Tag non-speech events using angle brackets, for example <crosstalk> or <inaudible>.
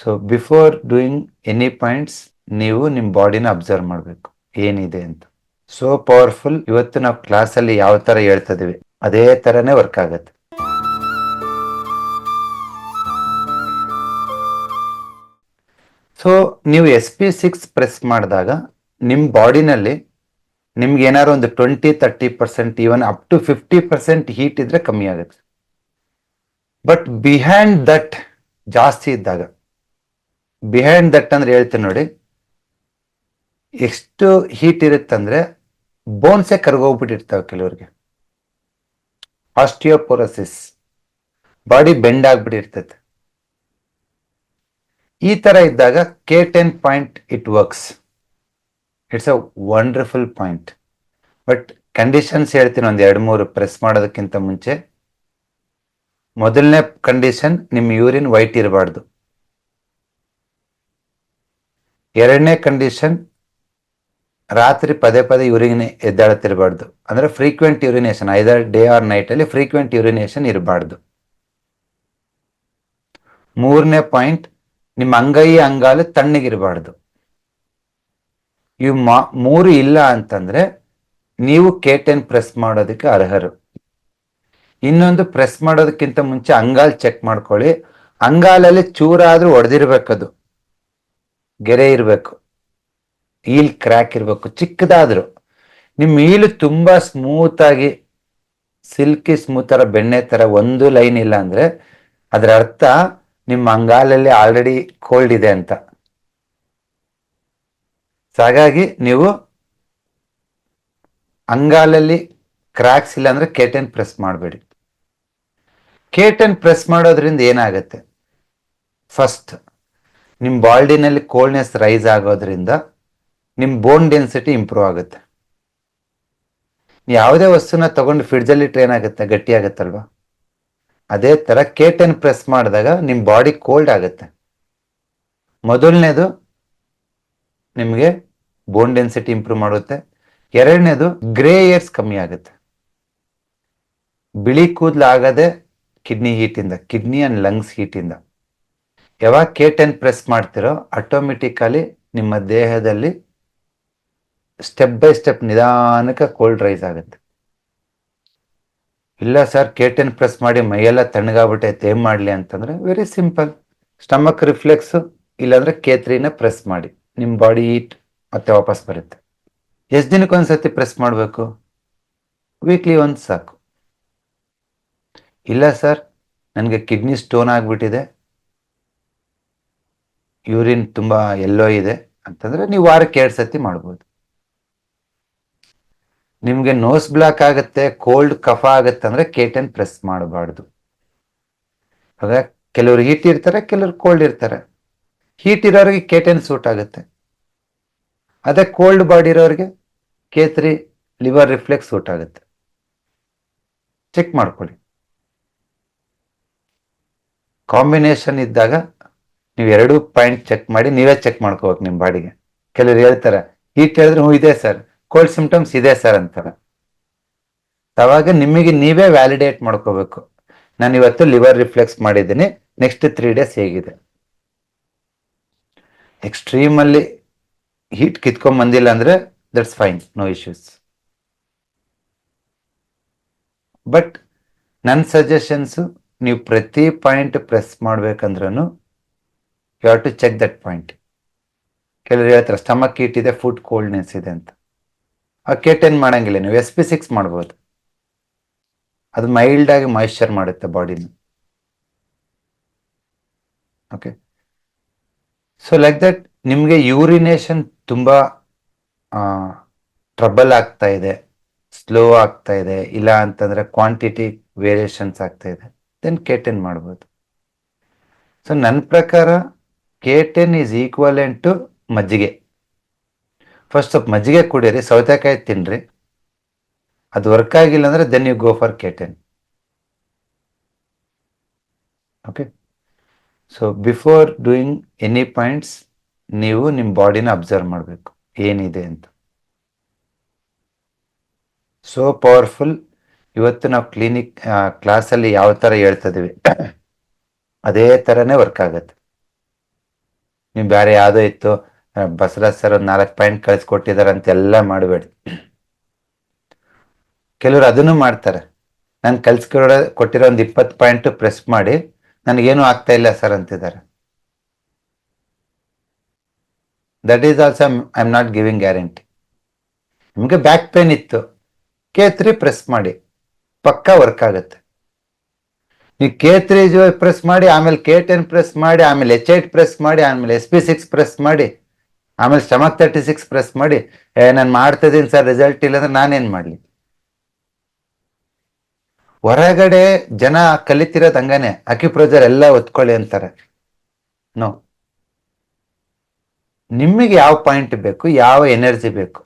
So before doing any points ನೀವು ನಿಮ್ಮ ಬಾಡಿನ ಅಬ್ಸರ್ವ್ ಮಾಡಬೇಕು. ಏನಿದೆ ಅಂತ. ಸೋ ಪವರ್ಫುಲ್ ಇವತ್ತು ನಾವು ಕ್ಲಾಸಲ್ಲಿ ಯಾವ ತರ ಹೇಳ್ತಾ ಇದೀವಿ ಅದೇ ತರನೇ ವರ್ಕ್ ಆಗತ್ತೆ. ಸೊ ನೀವು ಎಸ್ ಪಿ ಸಿಕ್ಸ್ ಪ್ರೆಸ್ ಮಾಡಿದಾಗ ನಿಮ್ಮ ಬಾಡಿನಲ್ಲಿ ನಿಮ್ಗೆ ಏನಾದ್ರು ಒಂದು twenty thirty percent even up to fifty percent heat ಇದ್ರೆ ಕಮ್ಮಿ ಆಗುತ್ತೆ. ಬಟ್ ಬಿಹೈಂಡ್ ದಟ್ ಜಾಸ್ತಿ ಇದ್ದಾಗ ಬಿಹೈಂಡ್ ದಟ್ ಅಂದ್ರೆ ಹೇಳ್ತೀನಿ ನೋಡಿ. ಎಷ್ಟು ಹೀಟ್ ಇರುತ್ತಂದ್ರೆ ಬೋನ್ಸೆ ಕರ್ಗೋಗ್ಬಿಟ್ಟಿರ್ತಾವೆ ಕೆಲವರಿಗೆ. ಆಸ್ಟಿಯೋಪೊರೋಸಿಸ್ ಬಾಡಿ ಬೆಂಡ್ ಆಗ್ಬಿಟ್ಟಿರ್ತೈತೆ. ಈ ತರ ಇದ್ದಾಗ K ten point it works it's a wonderful point but conditions ಹೇಳ್ತೀನಿ ಒಂದ್ ಎರಡು ಮೂರು ಪ್ರೆಸ್ ಮಾಡೋದಕ್ಕಿಂತ ಮುಂಚೆ. ಮೊದಲನೇ ಕಂಡೀಷನ್ ನಿಮ್ಮ ಯೂರಿನ್ ವೈಟ್ ಇರಬಾರ್ದು. ಎರಡನೇ ಕಂಡೀಷನ್ ರಾತ್ರಿ ಪದೇ ಪದೇ ಯೂರಿನ್ ಎದ್ದಾಡುತ್ತಿರಬಾರ್ದು ಅಂದ್ರೆ frequent urination either day or night ಅಲ್ಲಿ ಫ್ರೀಕ್ವೆಂಟ್ ಯೂರಿನೇಷನ್ ಇರಬಾರ್ದು. ಮೂರನೇ ಪಾಯಿಂಟ್ ನಿಮ್ಮ ಅಂಗೈ ಅಂಗಾಲು ತಣ್ಣಗಿರಬಾರ್ದು. ಇವು ಮಾ, ಮೂರು ಇಲ್ಲ ಅಂತಂದ್ರೆ ನೀವು ಕೆ ಟೆನ್ ಪ್ರೆಸ್ ಮಾಡೋದಕ್ಕೆ ಅರ್ಹರು. ಇನ್ನೊಂದು ಪ್ರೆಸ್ ಮಾಡೋದಕ್ಕಿಂತ ಮುಂಚೆ ಅಂಗಾಲ್ ಚೆಕ್ ಮಾಡ್ಕೊಳ್ಳಿ. ಅಂಗಾಲಲ್ಲಿ ಚೂರಾದ್ರೂ ಒಡೆದಿರ್ಬೇಕದು. ಗೆರೆ ಇರಬೇಕು, ಈಲ್ ಕ್ರ್ಯಾಕ್ ಇರಬೇಕು, ಚಿಕ್ಕದಾದರೂ. ನಿಮ್ಮ ಈಲು ತುಂಬಾ ಸ್ಮೂತಾಗಿ ಸಿಲ್ಕಿ ಸ್ಮೂತ್ ಥರ ಬೆಣ್ಣೆ ಥರ ಒಂದು ಲೈನ್ ಇಲ್ಲ ಅಂದರೆ, ಅದರ ಅರ್ಥ ನಿಮ್ಮ ಅಂಗಾಲಲ್ಲಿ ಆಲ್ರೆಡಿ ಕೋಲ್ಡ್ ಇದೆ ಅಂತ. ಹಾಗಾಗಿ ನೀವು ಅಂಗಾಲಲ್ಲಿ ಕ್ರ್ಯಾಕ್ಸ್ ಇಲ್ಲ ಅಂದ್ರೆ ಕೇಟನ್ ಪ್ರೆಸ್ ಮಾಡಬೇಡಿ. ಕೇಟನ್ ಪ್ರೆಸ್ ಮಾಡೋದ್ರಿಂದ ಏನಾಗುತ್ತೆ? ಫಸ್ಟ್ ನಿಮ್ಮ ಬಾಡಿನಲ್ಲಿ ಕೋಲ್ಡ್ನೆಸ್ ರೈಸ್ ಆಗೋದ್ರಿಂದ ನಿಮ್ಮ ಬೋನ್ ಡೆನ್ಸಿಟಿ ಇಂಪ್ರೂವ್ ಆಗುತ್ತೆ. ಯಾವುದೇ ವಸ್ತುನ ತಗೊಂಡು ಫ್ರಿಡ್ಜಲ್ಲಿ ಟ್ರೈನ್ ಆಗುತ್ತೆ, ಗಟ್ಟಿ ಅದೇ ತರ ಕೇಟನ್ ಪ್ರೆಸ್ ಮಾಡಿದಾಗ ನಿಮ್ಮ ಬಾಡಿ ಕೋಲ್ಡ್ ಆಗುತ್ತೆ. ಮೊದಲನೇದು ನಿಮಗೆ ಬೋನ್ ಡೆನ್ಸಿಟಿ ಇಂಪ್ರೂವ್ ಮಾಡುತ್ತೆ. ಎರಡನೇದು ಗ್ರೇ ಏರ್ಸ್ ಕಮ್ಮಿ ಆಗುತ್ತೆ. ಬಿಳಿ ಕೂದಲು ಆಗದೆ ಕಿಡ್ನಿ ಹೀಟಿಂದ ಕಿಡ್ನಿ ಆ್ಯಂಡ್ ಲಂಗ್ಸ್ ಹೀಟಿಂದ ಯಾವಾಗ ಕೆ ಟೆನ್ ಪ್ರೆಸ್ ಮಾಡ್ತಿರೋ ಆಟೋಮೆಟಿಕಲಿ ನಿಮ್ಮ ದೇಹದಲ್ಲಿ ಸ್ಟೆಪ್ ಬೈ ಸ್ಟೆಪ್ ನಿಧಾನಕ್ಕೆ ಕೋಲ್ಡ್ ರೈಸ್ ಆಗುತ್ತೆ. ಇಲ್ಲ ಸರ್ ಕೆ ಟೆನ್ ಪ್ರೆಸ್ ಮಾಡಿ ಮೈಯೆಲ್ಲ ತಣ್ಣಗಾಗ್ಬಿಟ್ಟೈತೆ, ಏನ್ ಮಾಡಲಿ ಅಂತಂದ್ರೆ ವೆರಿ ಸಿಂಪಲ್ ಸ್ಟಮಕ್ ರಿಫ್ಲೆಕ್ಸ್ ಇಲ್ಲಾಂದ್ರೆ ಕೆ ತ್ರೀನ ಪ್ರೆಸ್ ಮಾಡಿ. ನಿಮ್ಮ ಬಾಡಿ ಹೀಟ್ ಮತ್ತೆ ವಾಪಸ್ ಬರುತ್ತೆ. ಎಷ್ಟು ದಿನಕ್ಕೆ ಒಂದ್ಸತಿ ಪ್ರೆಸ್ ಮಾಡಬೇಕು? ವೀಕ್ಲಿ ಒಂದು ಸಾಕು. ಇಲ್ಲ ಸರ್ ನನಗೆ ಕಿಡ್ನಿ ಸ್ಟೋನ್ ಆಗ್ಬಿಟ್ಟಿದೆ. ಯೂರಿನ್ ತುಂಬಾ ಎಲ್ಲೋ ಇದೆ ಅಂತಂದ್ರೆ ನೀವು ವಾರಕ್ಕೆ ಎರಡು ಸತಿ ಮಾಡ್ಬೋದು. ನಿಮ್ಗೆ ನೋಸ್ ಬ್ಲಾಕ್ ಆಗುತ್ತೆ ಕೋಲ್ಡ್ ಕಫ ಆಗುತ್ತೆ ಅಂದ್ರೆ ಕೇಟನ್ ಪ್ರೆಸ್ ಮಾಡಬಾರ್ದು. ಆಗ ಕೆಲವರು ಹೀಟ್ ಇರ್ತಾರೆ, ಕೆಲವರು ಕೋಲ್ಡ್ ಇರ್ತಾರೆ. ಹೀಟ್ ಇರೋರಿಗೆ ಕೇಟನ್ ಸೂಟ್ ಆಗುತ್ತೆ. ಅದೇ ಕೋಲ್ಡ್ ಬಾಡಿ ಇರೋರಿಗೆ K three three liver reflex suit ಆಗುತ್ತೆ. ಚೆಕ್ ಮಾಡ್ಕೊಳ್ಳಿ. ಕಾಂಬಿನೇಷನ್ ಇದ್ದಾಗ ನೀವು ಎರಡು ಪಾಯಿಂಟ್ ಚೆಕ್ ಮಾಡಿ ನೀವೇ ಚೆಕ್ ಮಾಡ್ಕೋಬೇಕು ನಿಮ್ಮ ಬಾಡಿಗೆ. ಕೆಲವರು ಹೇಳ್ತಾರೆ, ಹೀಟ್ ಹೇಳಿದ್ರೆ ಹ್ಞೂ ಇದೆ ಸರ್ ಕೋಲ್ಡ್ ಸಿಂಪ್ಟಮ್ಸ್ ಇದೆ ಸರ್ ಅಂತಾರೆ. ಅವಾಗ ನಿಮಗೆ ನೀವೇ ವ್ಯಾಲಿಡೇಟ್ ಮಾಡ್ಕೋಬೇಕು. ನಾನು ಇವತ್ತು ಲಿವರ್ ರಿಫ್ಲೆಕ್ಸ್ ಮಾಡಿದ್ದೀನಿ ನೆಕ್ಸ್ಟ್ ತ್ರೀ ಡೇಸ್ ಹೇಗಿದೆ. ಎಕ್ಸ್ಟ್ರೀಮ್ ಅಲ್ಲಿ ಹೀಟ್ ಕಿತ್ಕೊಂಡ್ ಬಂದಿಲ್ಲ ಅಂದ್ರೆ that's fine no issues but ನನ್ನ ಸಜೆಷನ್ಸು ನೀವು ಪ್ರತಿ point press ಮಾಡ್ಬೇಕಂದ್ರೂ you have to check that point ಕೆಲವರು ಹೇಳ್ತಾರೆ ಸ್ಟಮಕ್ ಹೀಟ್ ಇದೆ ಫುಡ್ ಕೋಲ್ಡ್ನೆಸ್ ಇದೆ ಅಂತ. ಆ ಕೆಟೆನ್ ಮಾಡಂಗಿಲ್ಲ, ನೀವು ಎಸ್ ಪಿ ಸಿಕ್ಸ್ ಮಾಡ್ಬೋದು. ಅದು ಮೈಲ್ಡ್ ಆಗಿ ಮಾಯಿಶ್ಚರ್ ಮಾಡುತ್ತೆ ಬಾಡಿನ ಓಕೆ ಸೊ ಲೈಕ್ ದಟ್ ನಿಮಗೆ ಯೂರಿನೇಷನ್ ತುಂಬ ಟ್ರಬಲ್ ಆಗ್ತಾ ಇದೆ ಸ್ಲೋ ಆಗ್ತಾ ಇದೆ, ಇಲ್ಲ ಅಂತಂದ್ರೆ ಕ್ವಾಂಟಿಟಿ ವೇರಿಯೇಷನ್ಸ್ ಆಗ್ತಾ ಇದೆ. ದೆನ್ ಕೇಟೆನ್ ಮಾಡ್ಬೋದು? ಸೊ ನನ್ನ ಪ್ರಕಾರ K ten is equivalent to ಮಜ್ಜಿಗೆ. ಫಸ್ಟ್ ಸ್ವಲ್ಪ ಮಜ್ಜಿಗೆ ಕುಡೀರಿ ಸೌತೆಕಾಯಿ ತಿನ್ನಿರಿ ಅದು ವರ್ಕ್ ಆಗಿಲ್ಲ ಅಂದರೆ then you go for K ten okay so before doing any points ನೀವು ನಿಮ್ಮ ಬಾಡಿನ ಅಬ್ಸರ್ವ್ ಮಾಡಬೇಕು. ಏನಿದೆ ಅಂತ. ಸೋ ಪವರ್ಫುಲ್ ಇವತ್ತು ನಾವು ಕ್ಲಿನಿಕ್ ಕ್ಲಾಸಲ್ಲಿ ಯಾವ ಥರ ಹೇಳ್ತಾ ಇದೀವಿ? <coughs> ಅದೇ ಥರನೇ ವರ್ಕ್ ಆಗುತ್ತೆ. ನೀವು ಬೇರೆ ಯಾವುದೋ ಇತ್ತು ಬಸವರಾಜ್ ಸರ್ ಒಂದು ನಾಲ್ಕು ಪಾಯಿಂಟ್ ಕಳಿಸ್ಕೊಟ್ಟಿದ್ದಾರೆ ಅಂತೆಲ್ಲ ಮಾಡಬೇಡಿ. ಕೆಲವರು ಅದನ್ನು ಮಾಡ್ತಾರೆ. ನಾನು ಕಲ್ಸ್ಕೊಡೋ ಕೊಟ್ಟಿರೋ ಒಂದು ಇಪ್ಪತ್ತು ಪಾಯಿಂಟ್ ಪ್ರೆಸ್ ಮಾಡಿ, ನನಗೇನು ಆಗ್ತಾ ಇಲ್ಲ ಸರ್ ಅಂತಿದ್ದಾರೆ. That is also I am not giving guarantee ನಿಮಗೆ ಬ್ಯಾಕ್ ಪೇನ್ ಇತ್ತು. ಕೆ ಪ್ರೆಸ್ ಮಾಡಿ. ಪಕ್ಕಾ ವರ್ಕ್ ಆಗುತ್ತೆ. ನೀವು ಕೆ ತ್ರೀ ಪ್ರೆಸ್ ಮಾಡಿ, ಆಮೇಲೆ ಕೆ ಟೆನ್ ಪ್ರೆಸ್ ಮಾಡಿ, ಆಮೇಲೆ ಎಚ್ ಐಟ್ ಪ್ರೆಸ್ ಮಾಡಿ, ಆಮೇಲೆ ಎಸ್ ಪಿ ಸಿಕ್ಸ್ ಪ್ರೆಸ್ ಮಾಡಿ, ಆಮೇಲೆ ಸ್ಟಮಕ್ ತರ್ಟಿ ಸಿಕ್ಸ್ ಪ್ರೆಸ್ ಮಾಡಿ. ಏ, ನಾನು ಮಾಡ್ತಿದ್ದೀನಿ ಸರ್ ರಿಸಲ್ಟ್ ಇಲ್ಲ ಅಂದ್ರೆ ನಾನೇನ್ ಮಾಡ್ಲಿ? ಹೊರಗಡೆ ಜನ ಕಲಿತಿರೋದು ಹಂಗಾನೆ. ಅಕ್ಯುಪ್ರೆಜರ್ ಎಲ್ಲ ಒತ್ಕೊಳ್ಳಿ ಅಂತಾರೆ. ನೋ ನಿಮಗೆ ಯಾವ ಪಾಯಿಂಟ್ ಬೇಕು? ಯಾವ ಎನರ್ಜಿ ಬೇಕು?